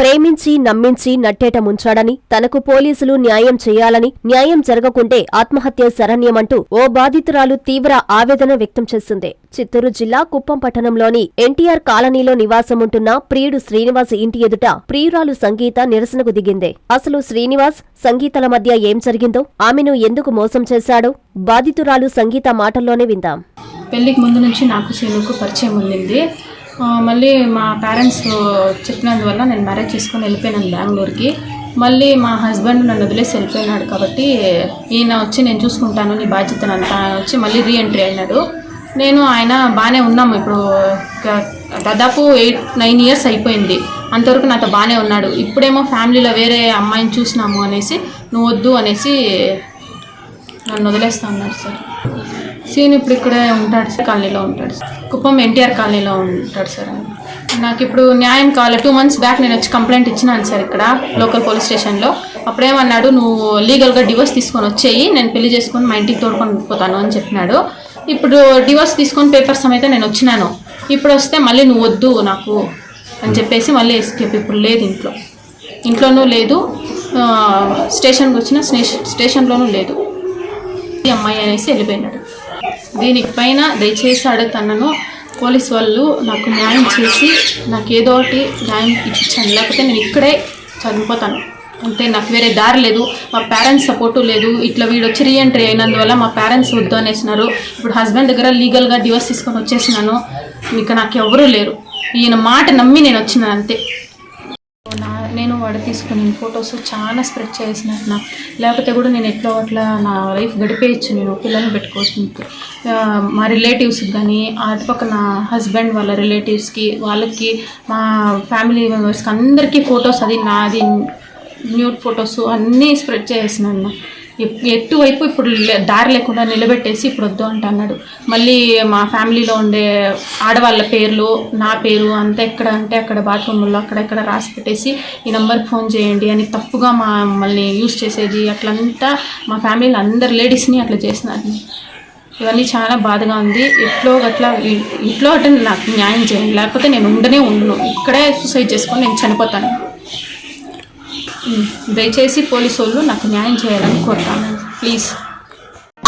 ప్రేమించి నమ్మించి నట్టేట ముంచాడని తనకు పోలీసులు న్యాయం చేయాలని న్యాయం జరగకుంటే ఆత్మహత్య శరణ్యమంటూ ఓ బాధితురాలు తీవ్ర ఆవేదన వ్యక్తం చేసింది. చిత్తూరు జిల్లా కుప్పం పట్టణంలోని ఎన్టీఆర్ కాలనీలో నివాసముంటున్న ప్రియుడు శ్రీనివాస్ ఇంటి ఎదుట ప్రియురాలు సంగీత నిరసనకు దిగింది. అసలు శ్రీనివాస్ సంగీతల మధ్య ఏం జరిగిందో ఆమెను ఎందుకు మోసం చేశాడో బాధితురాలు సంగీత మాటల్లోనే విందాం. పెళ్ళికి ముందు నుంచి నాకు పరిచయం ఉండింది. మళ్ళీ మా పేరెంట్స్ చెప్పినందువల్ల నేను మ్యారేజ్ చేసుకొని వెళ్ళిపోయినాను బెంగళూరుకి. మళ్ళీ మా హస్బెండ్ నన్ను వదిలేసి వెళ్ళిపోయినాడు కాబట్టి ఈయన వచ్చి నేను చూసుకుంటాను నీ బాధ్యతనంతా వచ్చి మళ్ళీ రీఎంట్రీ అయినాడు. నేను ఆయన బాగానే ఉన్నాము ఇప్పుడు దాదాపు ఎయిట్ నైన్ ఇయర్స్ అయిపోయింది. అంతవరకు నాతో బాగానే ఉన్నాడు. ఇప్పుడేమో ఫ్యామిలీలో వేరే అమ్మాయిని చూసినాము అనేసి నువ్వు వద్దు అనేసి నన్ను వదిలేస్తా ఉన్నారు సార్. సీన్ ఇప్పుడు ఇక్కడే ఉంటాడు సార్ కాలనీలో ఉంటాడు సార్. కుప్పం ఎన్టీఆర్ కాలనీలో ఉంటాడు సార్ నాకు ఇప్పుడు న్యాయం కావాలి. టూ మంత్స్ బ్యాక్ నేను వచ్చి కంప్లైంట్ ఇచ్చినాను సార్ ఇక్కడ లోకల్ పోలీస్ స్టేషన్లో అప్పుడేమన్నాడు నువ్వు లీగల్గా డివోర్స్ తీసుకొని వచ్చేయి. నేను పెళ్ళి చేసుకొని మా ఇంటికి తోడుకొని పోతాను అని చెప్పినాడు. ఇప్పుడు డివోర్స్ తీసుకొని పేపర్స్ సమేత నేను వచ్చినాను. ఇప్పుడు వస్తే మళ్ళీ నువ్వు వద్దు నాకు అని చెప్పేసి మళ్ళీ ఎస్కేప్ ఇప్పుడు లేదు ఇంట్లో. ఇంట్లోనూ లేదు. స్టేషన్కి వచ్చిన స్టేషన్ స్టేషన్లోనూ లేదు. ఈ అమ్మాయి అనేసి వెళ్ళిపోయినాడు. దీనికి పైన దయచేసి అడుగుతున్నాను. పోలీస్ వాళ్ళు నాకు న్యాయం చేసి నాకు ఏదో ఒకటి న్యాయం ఇప్పించండి. లేకపోతే నేను ఇక్కడే చనిపోతాను. అంతే నాకు వేరే దారి లేదు. మా పేరెంట్స్ సపోర్టు లేదు. ఇట్లా వీడు వచ్చి రీఎంట్రీ అయినందువల్ల మా పేరెంట్స్ వద్దు అనేసినారు. ఇప్పుడు హస్బెండ్ దగ్గర లీగల్గా డివోర్స్ తీసుకొని వచ్చేసినాను. ఇక నాకు ఎవరూ లేరు. ఈయన మాట నమ్మి నేను వచ్చినాను అంతే. నా నేను వాడు తీసుకుని ఫొటోస్ చాలా స్ప్రెడ్ చేసిన నా లేకపోతే కూడా నేను ఎట్లా అట్లా నా లైఫ్ గడిపేయచ్చు నేను పిల్లల్ని పెట్టుకోవచ్చు మా రిలేటివ్స్కి కానీ అటుపక్క నా హస్బెండ్ వాళ్ళ రిలేటివ్స్కి వాళ్ళకి మా ఫ్యామిలీ మెంబర్స్కి అందరికీ ఫొటోస్ అది నాది న్యూడ్ ఫొటోస్ అన్నీ స్ప్రెడ్ చేసినా అన్న. ఎటువైపు ఇప్పుడు దారి లేకుండా నిలబెట్టేసి ఇప్పుడు వద్దు అంట అన్నాడు. మళ్ళీ మా ఫ్యామిలీలో ఉండే ఆడవాళ్ళ పేర్లు నా పేరు అంతా ఎక్కడ అంటే అక్కడ బాత్రూముల్లో అక్కడెక్కడ రాసి పెట్టేసి ఈ నెంబర్కి ఫోన్ చేయండి అని తప్పుగా మా మమ్మల్ని యూస్ చేసేది. అట్లంతా మా ఫ్యామిలీలో అందరు లేడీస్ని అట్లా చేసినారు ఇవన్నీ చాలా బాధగా ఉంది. ఎట్లో అట్లా ఇట్లో అట్లా నాకు న్యాయం చేయండి. లేకపోతే నేను ఉండనే ఉండను. ఇక్కడే సూసైడ్ చేసుకొని నేను చనిపోతాను. దయచేసి పోలీసు వాళ్ళు నాకు న్యాయం చేయాలని కోరుతాను. ప్లీజ్.